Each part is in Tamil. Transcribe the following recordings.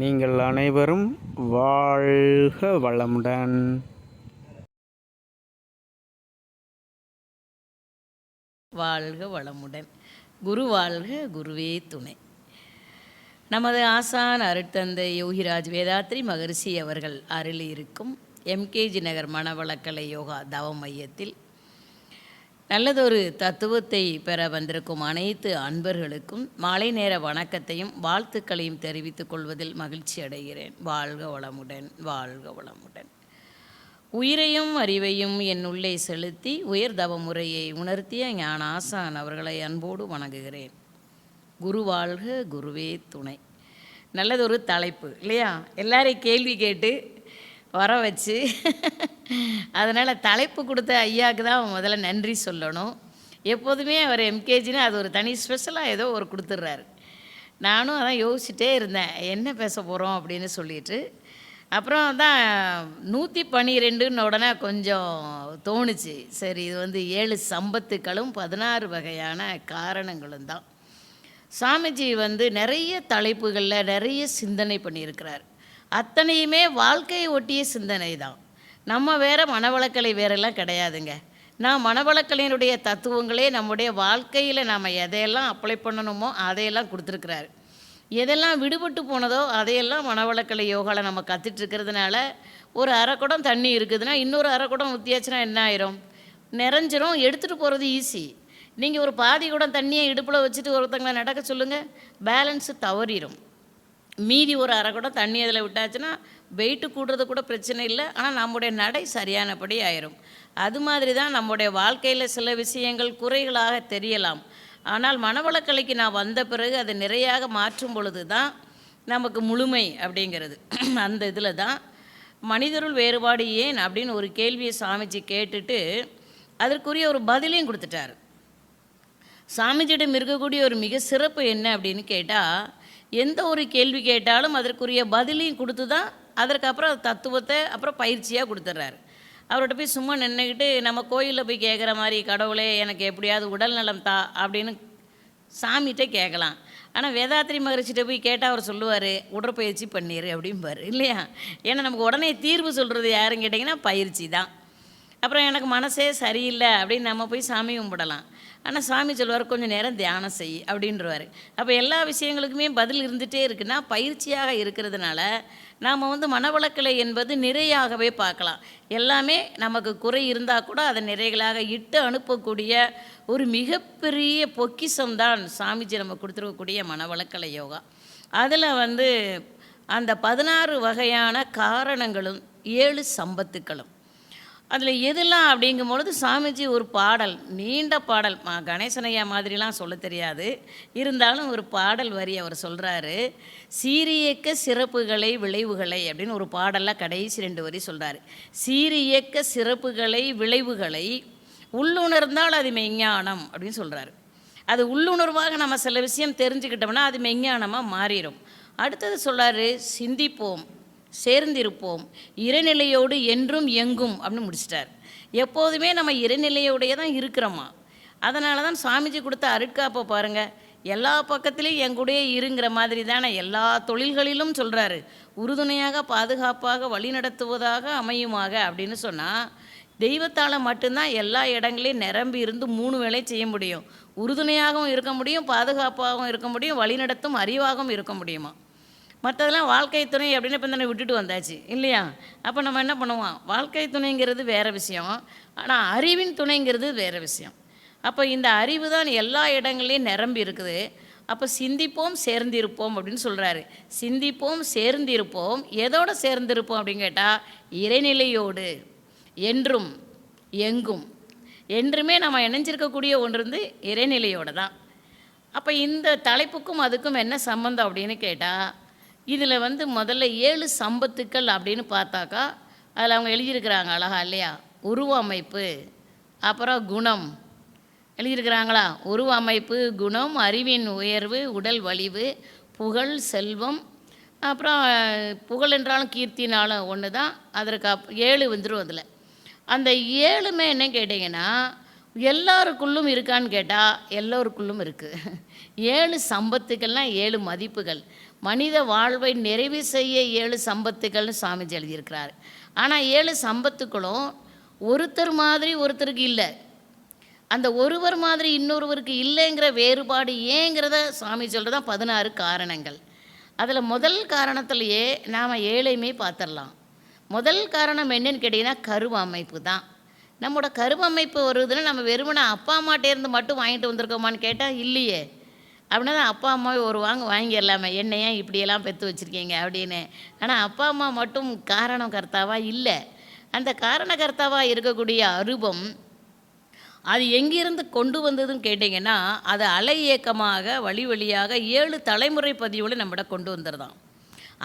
நீங்கள் அனைவரும் வாழ்க வளமுடன். வாழ்க வளமுடன். குரு வாழ்க குருவே துணை. நமது ஆசான் அருட்தந்தை யோகிராஜ் வேதாத்ரி மகரிஷி அவர்கள் அருளி இருக்கும் எம்கேஜி நகர் மனவளக்கலை யோகா தவ மையத்தில் நல்லதொரு தத்துவத்தை பெற வந்திருக்கும் அனைத்து அன்பர்களுக்கும் மாலை நேர வணக்கத்தையும் வாழ்த்துக்களையும் தெரிவித்துக் கொள்வதில் மகிழ்ச்சி அடைகிறேன். வாழ்க வளமுடன் வாழ்க வளமுடன். உயிரையும் அறிவையும் என் உள்ளே செலுத்தி உயர் தவ முறையை உணர்த்திய ஞான ஆசான் அவர்களை அன்போடு வணங்குகிறேன். குரு வாழ்க குருவே துணை. நல்லதொரு தலைப்பு இல்லையா? எல்லாரையும் கேள்வி கேட்டு வர வச்சு. அதனால் தலைப்பு கொடுத்த ஐயாவுக்கு தான் முதல்ல நன்றி சொல்லணும். எப்போதுமே அவர் எம்கேஜின்னு அது ஒரு தனி ஸ்பெஷலாக ஏதோ ஒரு கொடுத்துட்றாரு நானும் அதான் யோசிச்சுட்டே இருந்தேன் என்ன பேச போகிறோம் அப்படின்னு சொல்லிட்டு. அப்புறம் தான் நூற்றி பன்னிரெண்டுன்னு உடனே கொஞ்சம் தோணுச்சு. சரி இது வந்து ஏழு சம்பத்துக்களும் பதினாறு வகையான காரணங்களும் தான். சாமிஜி வந்து நிறைய தலைப்புகளில் நிறைய சிந்தனை பண்ணியிருக்கிறார். அத்தனையுமே வாழ்க்கையை ஒட்டிய சிந்தனை தான். நம்ம வேறு மனவளக்கலை வேறெல்லாம் கிடையாதுங்க. நான் மனவளக்கலையினுடைய தத்துவங்களே நம்முடைய வாழ்க்கையில் நாம் எதையெல்லாம் அப்ளை பண்ணணுமோ அதையெல்லாம் கொடுத்துருக்குறாரு. எதெல்லாம் விடுபட்டு போனதோ அதையெல்லாம் மனவளக்கலை யோகாவில் நம்ம கற்றுட்டு இருக்கிறதுனால ஒரு அரைக்குடம் தண்ணி இருக்குதுன்னா இன்னொரு அரைக்குடம் குடம் ஊற்றியாச்சுன்னா என்ன ஆயிரும்? நிறைஞ்சிரும். எடுத்துகிட்டு போகிறது ஈஸி நீங்கள் ஒரு பாதி குடம் தண்ணியை இடுப்பில் வச்சுட்டு ஒருத்தங்களை நடக்க சொல்லுங்கள் பேலன்ஸு தவறிடும் மீதி ஒரு அரை குடம் தண்ணி அதில் விட்டாச்சுன்னா வெயிட்டு கூடுறது கூட பிரச்சனை இல்லை. ஆனால் நம்முடைய நடை சரியானபடி ஆயிரும். அது மாதிரி தான் நம்முடைய வாழ்க்கையில் சில விஷயங்கள் குறைகளாக தெரியலாம். ஆனால் மனவளக்கலைக்கு நான் வந்த பிறகு அதை நிறையாக மாற்றும் பொழுது தான் நமக்கு முழுமை அப்படிங்கிறது. அந்த இதில் தான் மனிதருள் வேறுபாடு ஏன் அப்படின்னு ஒரு கேள்வியை சாமிஜி கேட்டுட்டு அதற்குரிய ஒரு பதிலையும் கொடுத்துட்டாரு. சாமிஜியிடம் இருக்கக்கூடிய ஒரு மிக சிறப்பு என்ன அப்படின்னு கேட்டால் எந்த ஒரு கேள்வி கேட்டாலும் அதற்குரிய பதிலையும் கொடுத்து தான் அதற்கப்புறம் தத்துவத்தை அப்புறம் பயிற்சியாக கொடுத்துட்றாரு அவர்கிட்ட போய் சும்மா நின்றுக்கிட்டு நம்ம கோயிலில் போய் கேட்குற மாதிரி கடவுளே எனக்கு எப்படியாவது உடல் நலம் தா அப்படின்னு சாமிகிட்ட கேட்கலாம் ஆனால் வேதாத்திரி மகரிஷிட்ட போய் கேட்டால் அவர் சொல்லுவார் உடற்பயிற்சி பண்ணிடு அப்படிம்பார் இல்லையா? ஏன்னா நமக்கு உடனே தீர்வு சொல்கிறது யாருன்னு கேட்டிங்கன்னா பயிற்சி தான். அப்புறம் எனக்கு மனசே சரியில்லை அப்படின்னு நம்ம போய் சாமி கும்பிடலாம். ஆனால் சாமி சொல்லுவார் கொஞ்சம் நேரம் தியானம் செய் அப்படின்றவார். அப்போ எல்லா விஷயங்களுக்குமே பதில் இருந்துகிட்டே இருக்குன்னா பயிற்சியாக இருக்கிறதுனால நாம் வந்து மனவளக்கலை என்பது நிறையாகவே பார்க்கலாம். எல்லாமே நமக்கு குறை இருந்தால் கூட அதை நிறைகளாக இட்டு அனுப்பக்கூடிய ஒரு மிகப்பெரிய பொக்கிஷம் தான் சாமிஜி நம்ம கொடுத்துருக்கக்கூடிய மனவளக்கலை யோகா. அதில் வந்து அந்த பதினாறு வகையான காரணங்களும் ஏழு சம்பத்துக்களும். அதில் எதெல்லாம் அப்படிங்கும் பொழுது சாமிஜி ஒரு பாடல் நீண்ட பாடல் மா கணேசனையா மாதிரிலாம் சொல்ல தெரியாது. இருந்தாலும் ஒரு பாடல் வரி அவர் சொல்கிறாரு சீரியக்க சிறப்புகளை விளைவுகளை அப்படின்னு ஒரு பாடலில் கடைசி ரெண்டு வரி சொல்கிறாரு சீரியக்க சிறப்புகளை விளைவுகளை உள்ளுணர்ந்தால் அது மெஞ்ஞானம் அப்படின்னு சொல்கிறாரு அது உள்ளுணர்வாக நம்ம சில விஷயம் தெரிஞ்சுக்கிட்டோம்னா அது மெஞ்ஞானமாக மாறிடும் அடுத்தது சொல்கிறாரு சிந்திப்போம் சேர்ந்திருப்போம். இறைநிலையோடு என்றும் எங்கும் அப்படின்னு முடிச்சிட்டார். எப்போதுமே நம்ம இறைநிலையோடையே தான் இருக்கிறோமா? அதனால தான் சுவாமிஜி கொடுத்த அருட்காப்பை பாருங்கள் எல்லா பக்கத்துலேயும் என் கூடயே இருங்கிற மாதிரி தானே எல்லா தொழில்களிலும் சொல்கிறாரு உறுதுணையாக பாதுகாப்பாக வழிநடத்துவதாக அமையுமாக அப்படின்னு சொன்னால் தெய்வத்தால் மட்டும்தான் எல்லா இடங்களையும் நிரம்பி இருந்து மூணு வேலை செய்ய முடியும். உறுதுணையாகவும் இருக்க முடியும் பாதுகாப்பாகவும் இருக்க முடியும் வழிநடத்தும் அறிவாகவும் இருக்க முடியுமா? மற்றதெல்லாம் வாழ்க்கை துணை அப்படின்னு இப்போ தானே விட்டுட்டு வந்தாச்சு இல்லையா? அப்போ நம்ம என்ன பண்ணுவோம்? வாழ்க்கை துணைங்கிறது வேறு விஷயம். ஆனால் அறிவின் துணைங்கிறது வேறு விஷயம். அப்போ இந்த அறிவு தான் எல்லா இடங்களையும் நிரம்பி இருக்குது. அப்போ சிந்திப்போம் சேர்ந்திருப்போம் அப்படின்னு சொல்கிறாரு சிந்திப்போம் சேர்ந்திருப்போம். எதோடு சேர்ந்திருப்போம் அப்படின்னு கேட்டால் இறைநிலையோடு என்றும் எங்கும். என்றுமே நம்ம இணைஞ்சிருக்கக்கூடிய ஒன்று வந்து இறைநிலையோடு தான். அப்போ இந்த தலைப்புக்கும் அதுக்கும் என்ன சம்மந்தம் அப்படின்னு கேட்டால் இதில் வந்து முதல்ல ஏழு சம்பத்துக்கள் அப்படின்னு பார்த்தாக்கா அதில் அவங்க எழுதியிருக்கிறாங்க அழகா இல்லையா? உருவ அமைப்பு அப்புறம் குணம். எழுதியிருக்கிறாங்களா? உருவ அமைப்பு குணம் அறிவின் உயர்வு உடல் வலிவு புகழ் செல்வம் அப்புறம் புகழ் என்றாலும் கீர்த்தினாலும் ஒன்று தான் அதற்கு அப் ஏழு வந்துடும் அதில். அந்த ஏழுமே என்ன கேட்டிங்கன்னா எல்லாருக்குள்ளும் இருக்கான்னு கேட்டால் எல்லோருக்குள்ளும் இருக்குது ஏழு சம்பத்துக்கள்னால் ஏழு மதிப்புகள். மனித வாழ்வை நிறைவு செய்ய ஏழு சம்பத்துகள்னு சுவாமிஜி எழுதியிருக்கிறார். ஆனால் ஏழு சம்பத்துக்களும் ஒருத்தர் மாதிரி ஒருத்தருக்கு இல்லை. அந்த ஒருவர் மாதிரி இன்னொருவருக்கு இல்லைங்கிற வேறுபாடு ஏங்கிறத சாமி சொல்கிறது தான் பதினாறு காரணங்கள். அதில் முதல் காரணத்திலேயே நாம் ஏழையுமே பார்த்துடலாம் முதல் காரணம் என்னன்னு கேட்டிங்கன்னா கருவ அமைப்பு தான். நம்மளோட கருவமைப்பு வருதுன்னா நம்ம வெறுமனை அப்பா அம்மாட்டேருந்து மட்டும் வாங்கிட்டு வந்திருக்கோமான்னு கேட்டால் இல்லையே. அப்படின்னா அப்பா அம்மா ஒரு வாங்க வாங்கிடலாமே. என்ன ஏன் இப்படியெல்லாம் பெற்று வச்சுருக்கீங்க அப்படின்னு. ஆனால் அப்பா அம்மா மட்டும் காரணம் கர்த்தாவாக இல்லை. அந்த காரணகர்த்தாவாக இருக்கக்கூடிய அருபம் அது எங்கிருந்து கொண்டு வந்ததுன்னு கேட்டிங்கன்னா அது அலை இயக்கமாக வழி வழியாக ஏழு தலைமுறை பதிவுகளை நம்மகிட்ட கொண்டு வந்துருதான்.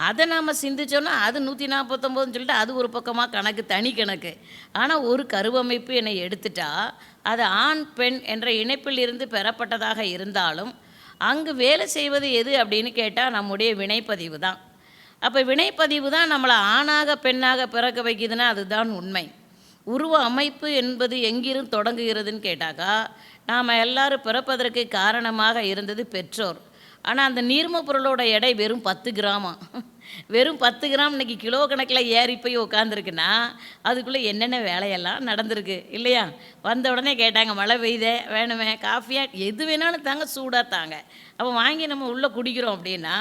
அதை நாம் சிந்திச்சோன்னா அது நூற்றி நாற்பத்தொம்போதுன்னு சொல்லிட்டு அது ஒரு பக்கமாக கணக்கு தனி கணக்கு. ஆனால் ஒரு கருவமைப்பு என்னை எடுத்துட்டா அது ஆண் பெண் என்ற இணைப்பில் இருந்து பெறப்பட்டதாக இருந்தாலும் அங்கு வேலை செய்வது எது அப்படின்னு கேட்டால் நம்முடைய வினைப்பதிவு தான். அப்போ வினைப்பதிவு தான் நம்மளை ஆணாக பெண்ணாக பிறக்க வைக்குதுன்னா அதுதான் உண்மை. உருவ அமைப்பு என்பது எங்கிருந்து தொடங்குகிறதுன்னு கேட்டாக்கா நாம் எல்லாரும் பிறப்பதற்கு காரணமாக இருந்தது பெற்றோர். ஆனால் அந்த நீர்ம பொருளோட எடை வெறும் பத்து கிராமம் வெறும் பத்து கிராம் இன்னைக்கு கிலோ கணக்கில் ஏறி போய் உட்காந்துருக்குன்னா அதுக்குள்ளே என்னென்ன வேலையெல்லாம் நடந்திருக்கு இல்லையா? வந்த உடனே கேட்டாங்க மழை பெய்யுதே வேணுமே காஃபியா? எது வேணாலும் தாங்க சூடாக தாங்க. அப்போ வாங்கி நம்ம உள்ளே குடிக்கிறோம் அப்படின்னா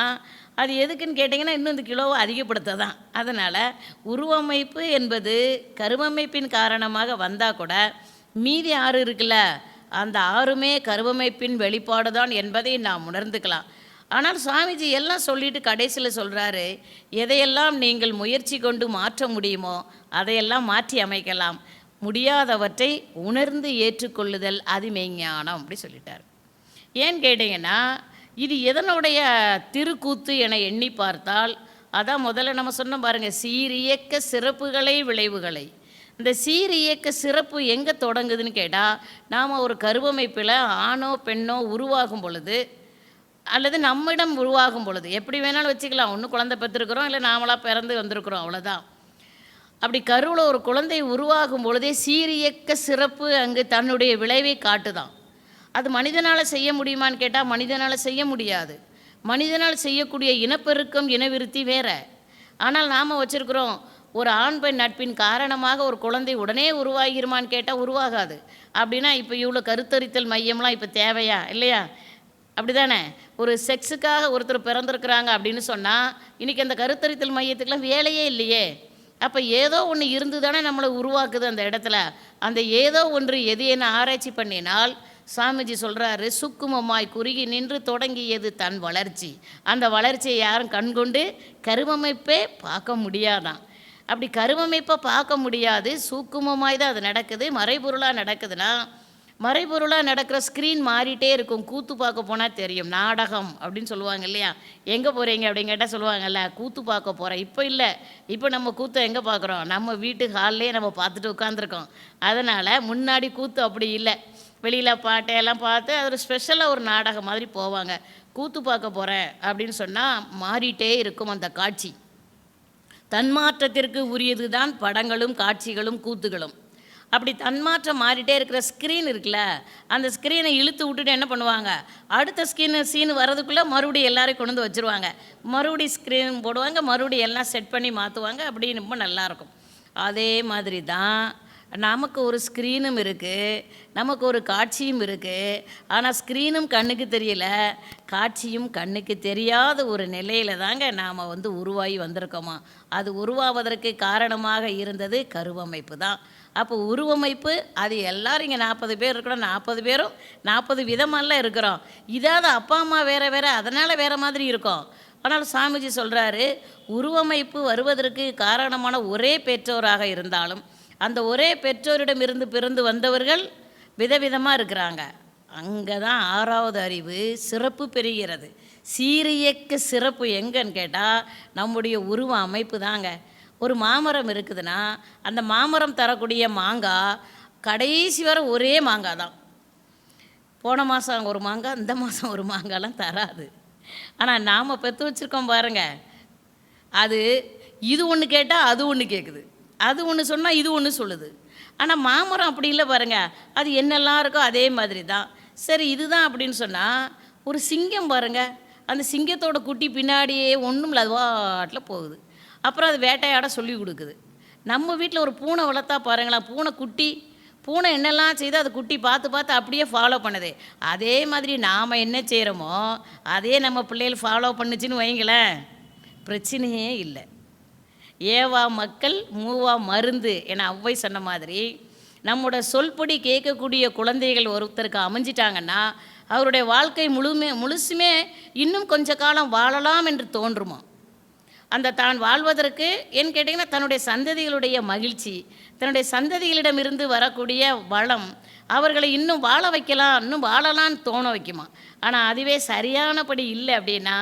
அது எதுக்குன்னு கேட்டிங்கன்னா இன்னும் இந்த கிலோவை அதிகப்படுத்த தான் அதனால் உருவமைப்பு என்பது கருவமைப்பின் காரணமாக வந்தால் கூட மீதி ஆறு இருக்குல்ல அந்த ஆறுமே கருவமைப்பின் வெளிப்பாடு தான் என்பதை நாம் உணர்ந்துக்கலாம். ஆனால் சுவாமிஜி எல்லாம் சொல்லிட்டு கடைசியில் சொல்கிறாரு எதையெல்லாம் நீங்கள் முயற்சி கொண்டு மாற்ற முடியுமோ அதையெல்லாம் மாற்றி அமைக்கலாம். முடியாதவற்றை உணர்ந்து ஏற்றுக்கொள்ளுதல் அது மெய்ஞானம் அப்படி சொல்லிட்டார். ஏன்னு கேட்டிங்கன்னா இது எதனுடைய திருக்கூத்து என எண்ணி பார்த்தால் அதான் முதல்ல நம்ம சொன்னோம் பாருங்கள் சீரியக்க சிறப்புகளை விளைவுகளை. இந்த சீரியக்க இயக்க சிறப்பு எங்கே தொடங்குதுன்னு கேட்டால் நாம் ஒரு கருவமைப்பில் ஆணோ பெண்ணோ உருவாகும் பொழுது அல்லது நம்மிடம் உருவாகும் பொழுது எப்படி வேணாலும் வச்சுக்கலாம். ஒன்று குழந்தை பெற்றிருக்கிறோம் இல்லை நாமளாக பிறந்து வந்திருக்கிறோம் அவ்வளோதான் அப்படி கருவில் ஒரு குழந்தை உருவாகும் பொழுதே சீரியக்க சிறப்பு அங்கு தன்னுடைய விளைவை காட்டுதான். அது மனிதனால் செய்ய முடியுமான்னு கேட்டால் மனிதனால் செய்ய முடியாது. மனிதனால் செய்யக்கூடிய இனப்பெருக்கம் இனவிருத்தி வேற. ஆனால் நாம் வச்சுருக்குறோம் ஒரு ஆண் பெண் நட்பின் காரணமாக ஒரு குழந்தை உடனே உருவாகிருமான்னு கேட்டால் உருவாகாது. அப்படின்னா இப்போ இவ்வளோ கருத்தரித்தல் மையம்லாம் இப்போ தேவையா இல்லையா? அப்படி தானே ஒரு செக்ஸுக்காக ஒருத்தர் பிறந்திருக்கிறாங்க அப்படின்னு சொன்னால் இன்றைக்கி அந்த கருத்தரித்தல் மையத்துக்கெல்லாம் வேலையே இல்லையே. அப்போ ஏதோ ஒன்று இருந்து தானே நம்மளை உருவாக்குது அந்த இடத்துல. அந்த ஏதோ ஒன்று எது என்ன ஆராய்ச்சி பண்ணினால் சாமிஜி சொல்கிறாரு சுக்குமமாய் குறுகி நின்று தொடங்கியது தன் வளர்ச்சி. அந்த வளர்ச்சியை யாரும் கண்கொண்டு கருவமைப்பே பார்க்க முடியாதான். அப்படி கருவமைப்பை பார்க்க முடியாது. சூக்குமமாய் தான் அது நடக்குது மறைபொருளாக நடக்குதுன்னா மறைபொருளாக நடக்கிற ஸ்க்ரீன் மாறிட்டே இருக்கும். கூத்து பார்க்க போனால் தெரியும். நாடகம் அப்படின்னு சொல்லுவாங்க இல்லையா? எங்கே போகிறீங்க அப்படின்னு கேட்டால் சொல்லுவாங்கல்ல கூத்து பார்க்க போகிறேன் இப்போ இல்லை. இப்போ நம்ம கூத்தை எங்கே பார்க்குறோம்? நம்ம வீட்டு ஹால்லேயே நம்ம பார்த்துட்டு உட்காந்துருக்கோம் அதனால் முன்னாடி கூத்து அப்படி இல்லை. வெளியில் பாட்டையெல்லாம் பார்த்து அது ஒரு ஸ்பெஷலாக ஒரு நாடகம் மாதிரி போவாங்க. கூத்து பார்க்க போகிறேன் அப்படின்னு சொன்னால் மாறிட்டே இருக்கும் அந்த காட்சி. தன்மாற்றத்திற்கு உரியது தான் படங்களும் காட்சிகளும் கூத்துகளும். அப்படி தன்மாற்றம் மாறிட்டே இருக்கிற ஸ்க்ரீன் இருக்குல்ல அந்த ஸ்க்ரீனை இழுத்து விட்டுட்டு என்ன பண்ணுவாங்க? அடுத்த ஸ்க்ரீன் சீன் வர்றதுக்குள்ளே மறுபடியும் எல்லாரையும் கொண்டு வந்து வச்சுருவாங்க. மறுபடியும் ஸ்க்ரீன் போடுவாங்க மறுபடியும் எல்லாம் செட் பண்ணி மாற்றுவாங்க அப்படி ரொம்ப நல்லாயிருக்கும் அதே மாதிரி தான் நமக்கு ஒரு ஸ்க்ரீனும் இருக்குது நமக்கு ஒரு காட்சியும் இருக்குது ஆனால் ஸ்க்ரீனும் கண்ணுக்கு தெரியல காட்சியும் கண்ணுக்கு தெரியாத ஒரு நிலையில் தாங்க நாம் வந்து உருவாகி வந்திருக்கோமா? அது உருவாவதற்கு காரணமாக இருந்தது கருவமைப்பு தான். அப்போ உருவமைப்பு அது எல்லோரும் இங்கே நாற்பது பேர் இருக்கிறோம் நாற்பது பேரும் நாற்பது விதமெல்லாம் இருக்கிறோம். இதாவது அப்பா அம்மா வேறு வேறு அதனால் வேறு மாதிரி இருக்கும். ஆனால் சாமிஜி சொல்கிறாரு உருவமைப்பு வருவதற்கு காரணமான ஒரே பெற்றோராக இருந்தாலும் அந்த ஒரே பெற்றோரிடமிருந்து பிறந்து வந்தவர்கள் விதவிதமாக இருக்கிறாங்க. அங்கே தான் ஆறாவது அறிவு சிறப்பு பெறுகிறது. சீரியக்க சிறப்பு எங்கன்னு கேட்டால் நம்முடைய உருவ அமைப்பு தாங்க. ஒரு மாமரம் இருக்குதுன்னா அந்த மாமரம் தரக்கூடிய மாங்காய் கடைசி வரை ஒரே மாங்காய் தான். போன மாதம் ஒரு மாங்காய் இந்த மாதம் ஒரு மாங்காய்லாம் தராது. ஆனால் நாம் பெற்று வச்சுருக்கோம் பாருங்க. அது இது ஒன்று கேட்டால் அது ஒன்று கேட்குது அது ஒன்று சொன்னால் இது ஒன்று சொல்லுது. ஆனால் மாமரம் அப்படி இல்லை பாருங்கள் அது என்னெல்லாம் இருக்கோ அதே மாதிரி தான். சரி இதுதான் அப்படின்னு சொன்னால் ஒரு சிங்கம் பாருங்க. அந்த சிங்கத்தோட குட்டி பின்னாடியே ஒன்றும் இல்லை அது வாட்டில் போகுது. அப்புறம் அது வேட்டையாட சொல்லி கொடுக்குது. நம்ம வீட்டில் ஒரு பூனை வளர்த்தா பாருங்களேன் பூனை குட்டி பூனை என்னெல்லாம் செய்து அது குட்டி பார்த்து பார்த்து அப்படியே ஃபாலோ பண்ணுது. அதே மாதிரி நாம் என்ன செய்கிறோமோ அதே நம்ம பிள்ளைகள் ஃபாலோ பண்ணுச்சுன்னு வைங்களேன் பிரச்சனையே இல்லை. ஏவா மக்கள் மூவா மருந்து என அவ்வை சொன்ன மாதிரி நம்மோட சொல்படி கேட்கக்கூடிய குழந்தைகள் ஒருத்தருக்கு அமைஞ்சிட்டாங்கன்னா அவருடைய வாழ்க்கை முழுமே முழுசுமே இன்னும் கொஞ்ச காலம் வாழலாம் என்று தோன்றுமா? அந்த தான் வாழ்வதற்கு ஏன்னு கேட்டிங்கன்னா தன்னுடைய சந்ததிகளுடைய மகிழ்ச்சி தன்னுடைய சந்ததிகளிடமிருந்து வரக்கூடிய வளம் அவர்களை இன்னும் வாழ வைக்கலாம் இன்னும் வாழலான்னு தோண வைக்குமா? ஆனால் அதுவே சரியானபடி இல்லை அப்படின்னா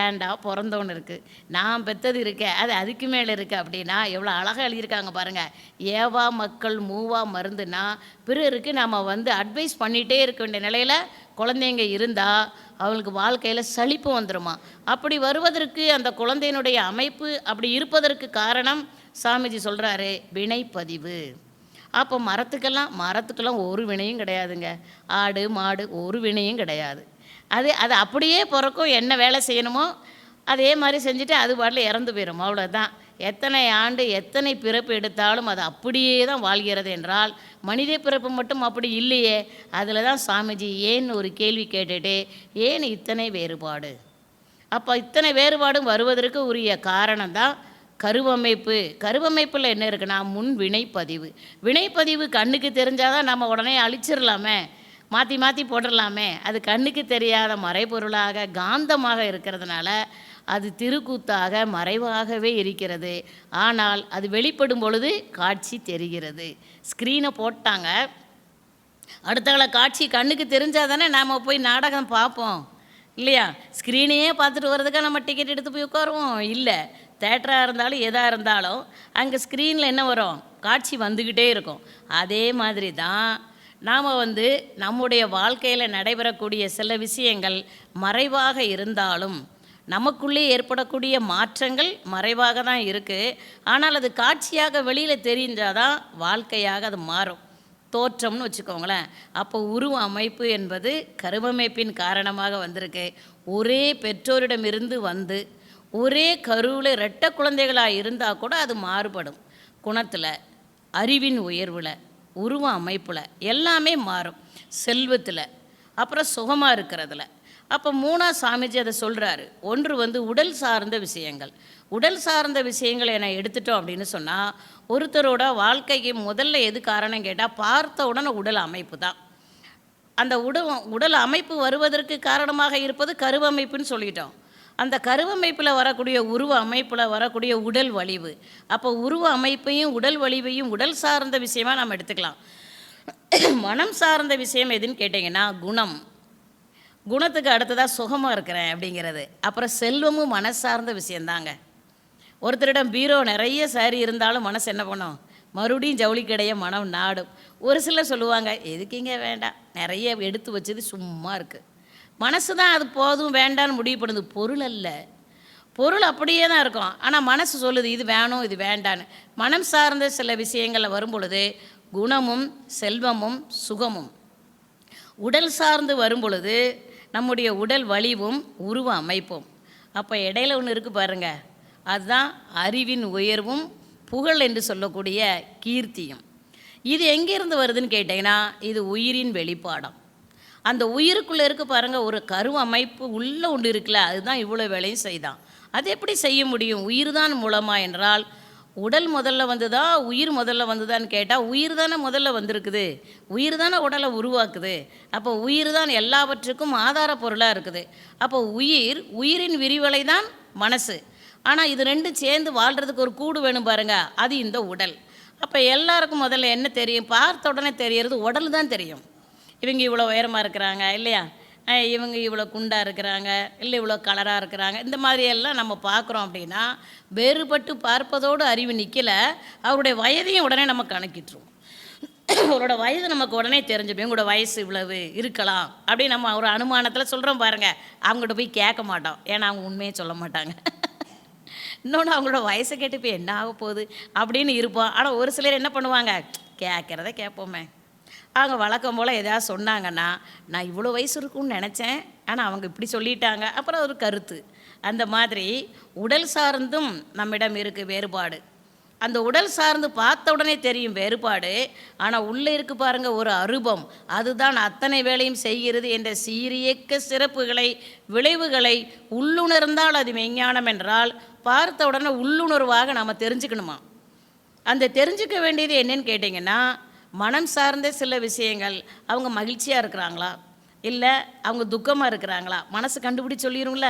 ஏன்டா பிறந்தோன்னு இருக்குது நான் பெற்றது இருக்க அது அதுக்கு மேலே இருக்குது அப்படின்னா எவ்வளோ அழகாக எழுதியிருக்காங்க பாருங்கள் ஏவா மக்கள் மூவா மருந்துனா பிறருக்கு நாம் வந்து அட்வைஸ் பண்ணிகிட்டே இருக்க வேண்டிய நிலையில் குழந்தைங்க இருந்தால் அவங்களுக்கு வாழ்க்கையில் சலிப்பு வந்துடுமா அப்படி வருவதற்கு அந்த குழந்தையினுடைய அமைப்பு அப்படி இருப்பதற்கு காரணம் சாமிஜி சொல்கிறாரு வினைப்பதிவு. அப்போ மரத்துக்கெல்லாம் மரத்துக்கெல்லாம் ஒரு வினையும் கிடையாதுங்க. ஆடு மாடு ஒரு வினையும் கிடையாது. அது அது அப்படியே பிறக்கும் என்ன வேலை செய்யணுமோ அதே மாதிரி செஞ்சுட்டு அது பாட்டில் இறந்து போயிடும் அவ்வளோதான் எத்தனை ஆண்டு எத்தனை பிறப்பு எடுத்தாலும் அது அப்படியே தான் வாழ்கிறது என்றால் மனித பிறப்பு மட்டும் அப்படி இல்லையே. அதில் தான் சாமிஜி ஏன் ஒரு கேள்வி கேட்டுட்டு ஏன் இத்தனை வேறுபாடு? அப்போ இத்தனை வேறுபாடும் வருவதற்கு உரிய காரணம் தான் கருவமைப்பு. கருவமைப்பில் என்ன இருக்குன்னா முன் வினைப்பதிவு. வினைப்பதிவு கண்ணுக்கு தெரிஞ்சாதான் நம்ம உடனே அழிச்சிடலாமே மாற்றி மாற்றி போட்டுடலாமே அது கண்ணுக்கு தெரியாத மறைபொருளாக காந்தமாக இருக்கிறதுனால அது திருக்கூத்தாக மறைவாகவே இருக்கிறது. ஆனால் அது வெளிப்படும் பொழுது காட்சி தெரிகிறது. ஸ்க்ரீனை போட்டாங்க. அடுத்தவளை காட்சி கண்ணுக்கு தெரிஞ்சால் தானே நாம் போய் நாடகம் பார்ப்போம். இல்லையா? ஸ்க்ரீனையே பார்த்துட்டு வர்றதுக்காக நம்ம டிக்கெட் எடுத்து போய் உட்காருவோம். இல்லை. தேட்டராக இருந்தாலும் எதாக இருந்தாலும் அங்கே ஸ்க்ரீனில் என்ன வரும்? காட்சி வந்துக்கிட்டே இருக்கும். அதே மாதிரி தான் நாம் வந்து நம்முடைய வாழ்க்கையில் நடைபெறக்கூடிய சில விஷயங்கள் மறைவாக இருந்தாலும் நமக்குள்ளே ஏற்படக்கூடிய மாற்றங்கள் மறைவாக தான் இருக்குது ஆனால் அது காட்சியாக வெளியில் தெரிஞ்சால் தான் வாழ்க்கையாக அது மாறும். தோற்றம்னு வச்சுக்கோங்களேன். அப்போ உருவ அமைப்பு என்பது கருவமைப்பின் காரணமாக வந்திருக்கு. ஒரே பெற்றோரிடமிருந்து வந்து ஒரே கருவில் ரெட்டை குழந்தைகளாக இருந்தால் கூட அது மாறுபடும். குணத்தில் அறிவின் உயர்வில் உருவ அமைப்பில் எல்லாமே மாறும். செல்வத்தில் அப்புறம் சுகமாக இருக்கிறதுல. அப்போ மூணா சாமிஜி அதை சொல்கிறாரு ஒன்று வந்து உடல் சார்ந்த விஷயங்கள். உடல் சார்ந்த விஷயங்களை என்ன எடுத்துட்டோம் அப்படின்னு சொன்னால் ஒருத்தரோட வாழ்க்கைக்கு முதல்ல எது காரணம் கேட்டால் பார்த்த உடனே உடல் அமைப்பு தான். அந்த உடல் உடல் அமைப்பு வருவதற்கு காரணமாக இருப்பது கருவமைப்புன்னு சொல்லிட்டோம். அந்த கருவமைப்பில் வரக்கூடிய உருவ அமைப்பில் வரக்கூடிய உடல் வலிவு. அப்போ உருவ அமைப்பையும் உடல் வலிவையும் உடல் சார்ந்த விஷயமாக நம்ம எடுத்துக்கலாம். மனம் சார்ந்த விஷயம் எதுன்னு கேட்டிங்கன்னா குணம். குணத்துக்கு அடுத்ததாக சுகமாக இருக்கிறேன் அப்படிங்கிறது. அப்புறம் செல்வமும் மனசார்ந்த விஷயந்தாங்க. ஒருத்தரிடம் பீரோ நிறைய சாரி இருந்தாலும் மனசு என்ன பண்ணும்? மறுபடியும் ஜவுளி கிடைய மனம் நாடும். ஒரு சிலர் சொல்லுவாங்க எதுக்குங்க வேண்டாம்? நிறைய எடுத்து வச்சது சும்மா இருக்குது மனசு தான் அது போதும் வேண்டான்னு முடிவு பண்ணுது. பொருள் அல்ல. பொருள் அப்படியே தான் இருக்கும். ஆனால் மனசு சொல்லுது இது வேணும் இது வேண்டான்னு மனம் சார்ந்த சில விஷயங்களில் வரும் பொழுது குணமும் செல்வமும் சுகமும். உடல் சார்ந்து வரும் பொழுது நம்முடைய உடல் வலிவும் உருவ அமைப்பும். அப்போ இடையில ஒன்று இருக்குது பாருங்க. அதுதான் அறிவின் உயர்வும் புகழ் என்று சொல்லக்கூடிய கீர்த்தியும். இது எங்கேருந்து வருதுன்னு கேட்டிங்கன்னா இது உயிரின் வெளிப்பாடம். அந்த உயிருக்குள்ளே இருக்க பாருங்கள் ஒரு கரு அமைப்பு உள்ளே ஒன்று இருக்குல்ல அதுதான் இவ்வளோ வேலையும் செய்தான். அது எப்படி செய்ய முடியும்? உயிர் தான் மூலமா என்றால் உடல் முதல்ல வந்ததா உயிர் முதல்ல வந்ததான்னு கேட்டால் உயிர் தானே முதல்ல வந்திருக்குது. உயிர் தானே உடலை உருவாக்குது. அப்போ உயிர் தான் எல்லாவற்றுக்கும் ஆதார பொருளாக இருக்குது. அப்போ உயிர் உயிரின் விரிவலை தான் மனசு. ஆனால் இது ரெண்டும் சேர்ந்து வாழ்கிறதுக்கு ஒரு கூடு வேணும் பாருங்கள் அது இந்த உடல். அப்போ எல்லாருக்கும் முதல்ல என்ன தெரியும்? பார்த்த உடனே தெரியறது உடல் தான் தெரியும். இவங்க இவ்வளோ உயரமாக இருக்கிறாங்க இல்லையா? இவங்க இவ்வளோ குண்டாக இருக்கிறாங்க இல்லை இவ்வளோ கலராக இருக்கிறாங்க. இந்த மாதிரி எல்லாம் நம்ம பார்க்குறோம் அப்படின்னா வேறுபட்டு பார்ப்பதோடு அறிவு நிற்கலை அவருடைய வயதையும் உடனே நம்ம கணக்கிட்டுருவோம். அவரோட வயது நமக்கு உடனே தெரிஞ்சுடும் இவங்களோட வயசு இவ்வளவு இருக்கலாம் அப்படின்னு நம்ம ஒரு அனுமானத்தில் சொல்கிறோம் பாருங்கள் அவங்ககிட்ட போய் கேட்க மாட்டோம். ஏன்னா அவங்க உண்மையே சொல்ல மாட்டாங்க. இன்னொன்று அவங்களோட வயசை கேட்டு இப்போ என்ன ஆக போகுது அப்படின்னு இருப்போம். ஆனால் ஒரு சிலர் என்ன பண்ணுவாங்க? கேட்குறத கேட்போமே. அவங்க வழக்கம் போல் எதாவது சொன்னாங்கன்னா நான் இவ்வளோ வயசு இருக்கும்னு நினச்சேன். ஆனால் அவங்க இப்படி சொல்லிட்டாங்க. அப்புறம் ஒரு கருத்து. அந்த மாதிரி உடல் சார்ந்தும் நம்மிடம் இருக்குது வேறுபாடு. அந்த உடல் சார்ந்து பார்த்த உடனே தெரியும் வேறுபாடு. ஆனால் உள்ளே இருக்கு பாருங்க ஒரு அருபம். அதுதான் அத்தனை வேலையும் செய்கிறது என்ற சீரியக்க சிறப்புகளை விளைவுகளை உள்ளுணர்ந்தால் அது மெஞ்ஞானம் என்றால் பார்த்த உடனே உள்ளுணர்வாக நாம் தெரிஞ்சுக்கணுமா? அந்த தெரிஞ்சுக்க வேண்டியது என்னன்னு கேட்டிங்கன்னா மனம் சார்ந்த சில விஷயங்கள் அவங்க மகிழ்ச்சியாக இருக்கிறாங்களா? இல்லை அவங்க துக்கமாக இருக்கிறாங்களா? மனசு கண்டுபிடிச்சு சொல்லிடும்ல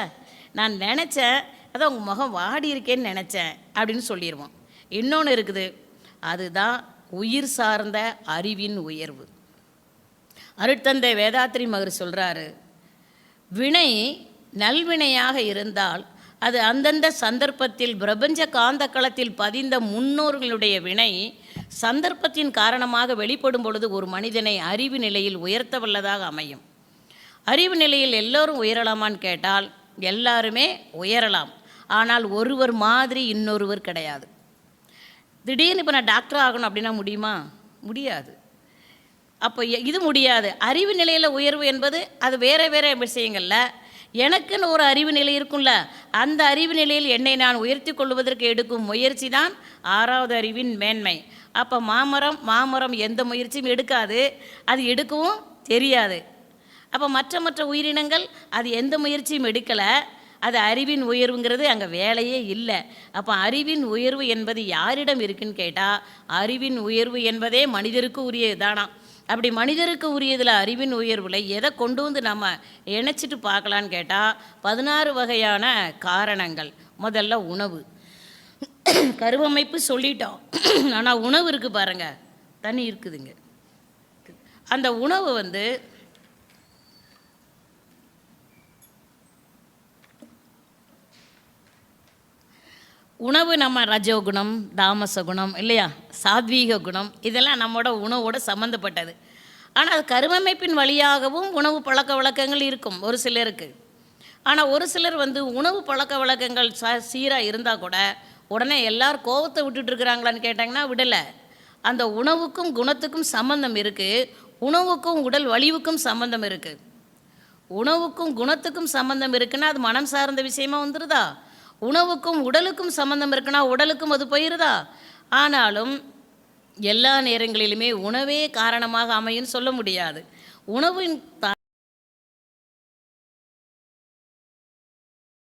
நான் நினச்சேன் அதை உங்கள் முகம் வாடி இருக்கேன்னு நினச்சேன் அப்படின்னு சொல்லிடுவோம் இன்னொன்று இருக்குது. அதுதான் உயிர் சார்ந்த அறிவின் உயர்வு. அருட்தந்தை வேதாத்திரி மகர் சொல்கிறாரு வினை நல்வினையாக இருந்தால் அது அந்தந்த சந்தர்ப்பத்தில் பிரபஞ்ச காந்த களத்தில் பதிந்த முன்னோர்களுடைய வினை சந்தர்ப்பத்தின் காரணமாக வெளிப்படும் பொழுது ஒரு மனிதனை அறிவு நிலையில் உயர்த்த வல்லதாக அமையும். அறிவு நிலையில் எல்லோரும் உயரலாமான்னு கேட்டால் எல்லாருமே உயரலாம். ஆனால் ஒருவர் மாதிரி இன்னொருவர் கிடையாது. திடீர்னு இப்போ நான் டாக்டர் ஆகணும் அப்படின்னா முடியுமா? முடியாது. அப்போ எ- இது முடியாது. அறிவு நிலையில் உயர்வு என்பது அது வேறு வேறு விஷயங்களில். எனக்குன்னு ஒரு அறிவு நிலை இருக்கும்ல. அந்த அறிவு நிலையில் என்னை நான் உயர்த்தி கொள்வதற்கு எடுக்கும் முயற்சி தான் ஆறாவது அறிவின் மேன்மை. அப்போ மாமரம் மாமரம் எந்த முயற்சியும் எடுக்காது. அது எடுக்கவும் தெரியாது. அப்போ மற்ற மற்ற உயிரினங்கள் அது எந்த முயற்சியும் எடுக்கலை. அது அறிவின் உயர்வுங்கிறது அங்கே வேலையே இல்லை. அப்போ அறிவின் உயர்வு என்பது யாரிடம் இருக்குன்னு கேட்டால் அறிவின் உயர்வு என்பதே மனிதருக்கு உரியதானா அப்படி மனிதருக்கு உரியதில் அறிவின் உயர்வில் எதை கொண்டு வந்து நம்ம இணைச்சிட்டு பார்க்கலான்னு கேட்டால் பதினாறு வகையான காரணங்கள். முதல்ல உணவு. கருவமைப்பு சொல்லிட்டோம். ஆனால் உணவு இருக்குது பாருங்கள் தண்ணி இருக்குதுங்க. அந்த உணவு வந்து உணவு நம்ம ரஜோகுணம் தாமச குணம் இல்லையா? சாத்வீக குணம். இதெல்லாம் நம்மளோட உணவோட சம்மந்தப்பட்டது ஆனால் அது கருவமைப்பின் வழியாகவும் உணவு பழக்க வழக்கங்கள் இருக்கும். ஒரு சிலருக்கு. ஆனால் ஒரு சிலர் வந்து உணவு பழக்க வழக்கங்கள் ச சீராக இருந்தால் கூட உடனே எல்லாரும் கோவத்தை விட்டுட்டு இருக்கிறாங்களான்னு கேட்டாங்கன்னா விடலை. அந்த உணவுக்கும் குணத்துக்கும் சம்பந்தம் இருக்குது உணவுக்கும் உடல் வலிவுக்கும் சம்பந்தம் இருக்குது உணவுக்கும் குணத்துக்கும் சம்பந்தம் இருக்குன்னா அது மனம் சார்ந்த விஷயமா வந்துடுதா உணவுக்கும் உடலுக்கும் சம்பந்தம் இருக்குன்னா உடலுக்கும் அது போயிருதா? ஆனாலும் எல்லா நேரங்களிலுமே உணவே காரணமாக அமையும்னு சொல்ல முடியாது. உணவின் த